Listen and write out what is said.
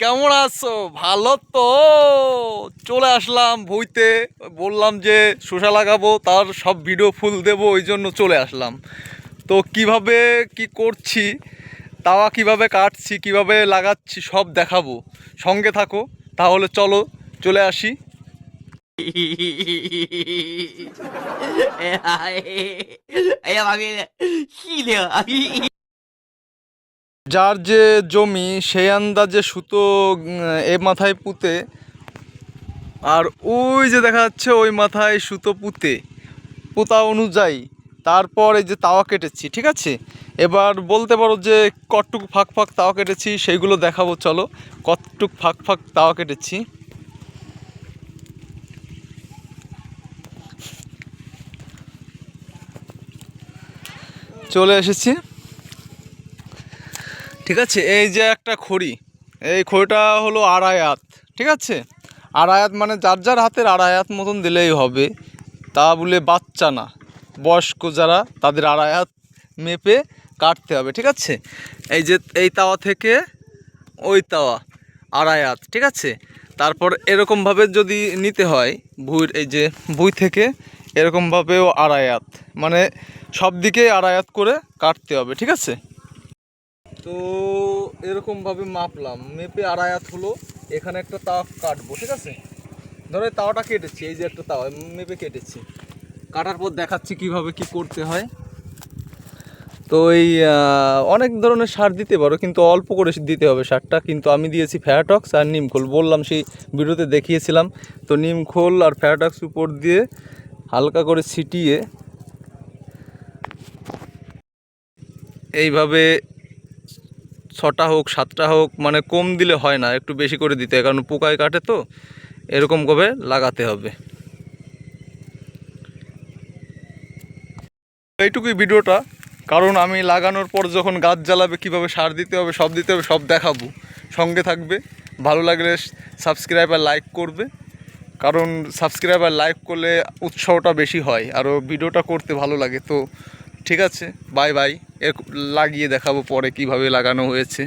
কেমন আছো? ভালো তো। চলে আসলাম বইতে। বললাম যে শোষা লাগাবো, তার সব ভিডিও ফুল দেব, ওই জন্য চলে আসলাম। তো কীভাবে কি করছি, তাওয়া কীভাবে কাটছি, কীভাবে লাগাচ্ছি, সব দেখাবো। সঙ্গে থাকো, তাহলে চলো, চলে আসি। 아야 যার যে জমি, সেই আন্দাজে সুতো এ মাথায় পুঁতে, আর ওই যে দেখা যাচ্ছে ওই মাথায় সুতো পুঁতে, পোতা অনুযায়ী তারপর এই যে তাওয়া কেটেছি, ঠিক আছে? এবার বলতে পারো যে কতটুকু ফাঁক ফাঁক তাওয়া কেটেছি, সেইগুলো দেখাবো, চলো। কতটুক ফাঁক ফাঁক তাওয়া কেটেছি। চলে এসেছি। ঠিক আছে? এই যে একটা খড়ি। এই খড়িটা হলো আড়ায়াত, ঠিক আছে? আড়ায়াত মানে যার যার হাতের আড়ায়াত মতন দিলেই হবে। তা বলে বাচ্চা না। বয়স্ক যারা, তাদের আড়ায়াত মেপে কাটতে হবে, ঠিক আছে? এই যে এই তাওয়া থেকে ওই তাওয়া, আড়ায়াত, ঠিক আছে? তারপর এরকমভাবে যদি নিতে হয়, ভুঁইর এই যে ভুঁই থেকে, এরকমভাবেও আড়ায়াত। মানে সব দিকেই আড়ায়াত করে কাটতে হবে, ঠিক আছে? তো এরকমভাবে মাপলাম, মেপে আড়ায়াত হলো, এখানে একটা তাওয়া কাটবো, ঠিক আছে? ধরো তাওয়াটা কেটেছি, এই যে একটা তাওয়া মেপে কেটেছি। কাটার পর দেখাচ্ছি কীভাবে কি করতে হয়। তো এই অনেক ধরনের সার দিতে পারো, কিন্তু অল্প করে দিতে হবে সারটা, কিন্তু আমি দিয়েছি ফ্যারাটক্স আর নিমখোল বললাম সেই ভিডিওতে দেখিয়েছিলাম, তো নিমখোল আর ফ্যারাটক্স উপর দিয়ে হালকা করে ছিটিয়ে, এইভাবে ছটা হোক, সাতটা হোক মানে কম দিলে হয় না, একটু বেশি করে দিতে হয়, কারণ পোকায় কাটে তো, এরকম করে লাগাতে হবে। এইটুকুই ভিডিওটা, কারণ আমি লাগানোর পর যখন গাছ জ্বালাবে, কীভাবে সার দিতে হবে, সব দিতে হবে, সব দেখাবো। সঙ্গে থাকবে, ভালো লাগলে সাবস্ক্রাইব আর লাইক করবে, কারণ সাবস্ক্রাইব আর লাইক করলে উৎসাহটা বেশি হয় আরও ভিডিওটা করতে ভালো লাগে। তো ঠিক আছে বাই বাই লাগিয়ে দেখাবো পরে কীভাবে লাগানো হয়েছে।